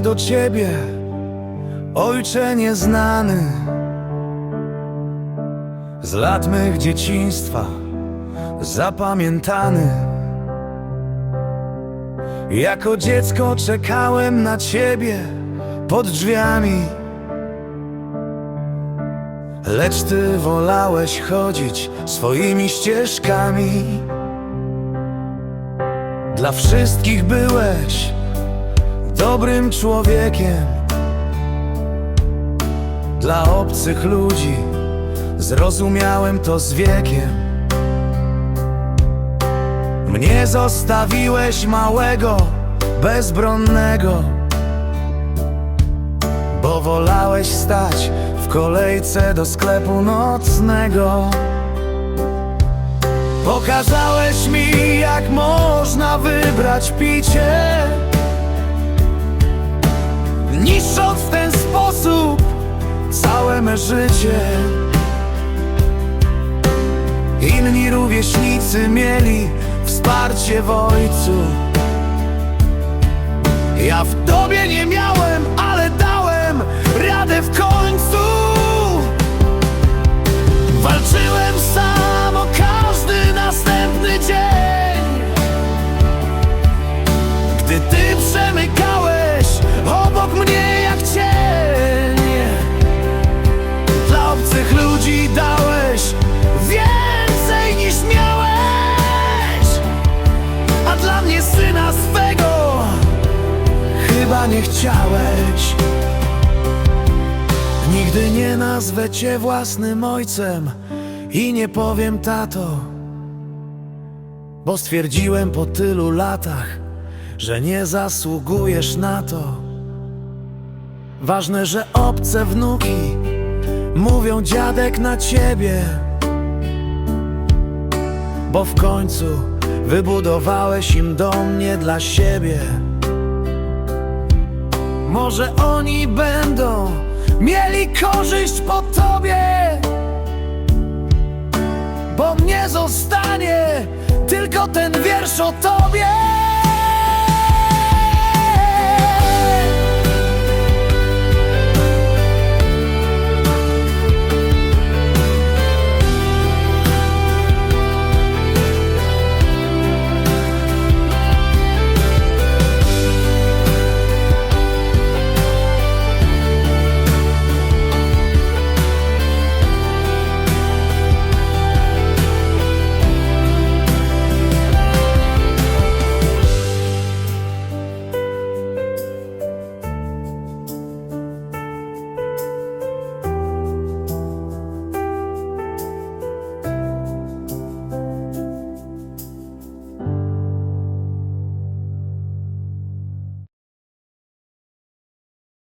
do ciebie, ojcze nieznany. Z lat mych dzieciństwa zapamiętany. Jako dziecko czekałem na ciebie pod drzwiami. Lecz ty wolałeś chodzić swoimi ścieżkami. Dla wszystkich byłeś dobrym człowiekiem. Dla obcych ludzi zrozumiałem to z wiekiem. Mnie zostawiłeś małego, bezbronnego, bo wolałeś stać w kolejce do sklepu nocnego. Pokazałeś mi, jak można wybrać picie, Inni rówieśnicy mieli wsparcie w ojcu. Ja w tobie nie miałem, ale dałem radę w końcu. Chyba nie chciałeś. Nigdy nie nazwę cię własnym ojcem I nie powiem tato Bo stwierdziłem po tylu latach Że nie zasługujesz na to. Ważne, że obce wnuki Mówią dziadek na ciebie Bo w końcu wybudowałeś im dom nie dla siebie Może oni będą mieli korzyść po tobie Bo mnie zostanie tylko ten wiersz o tobie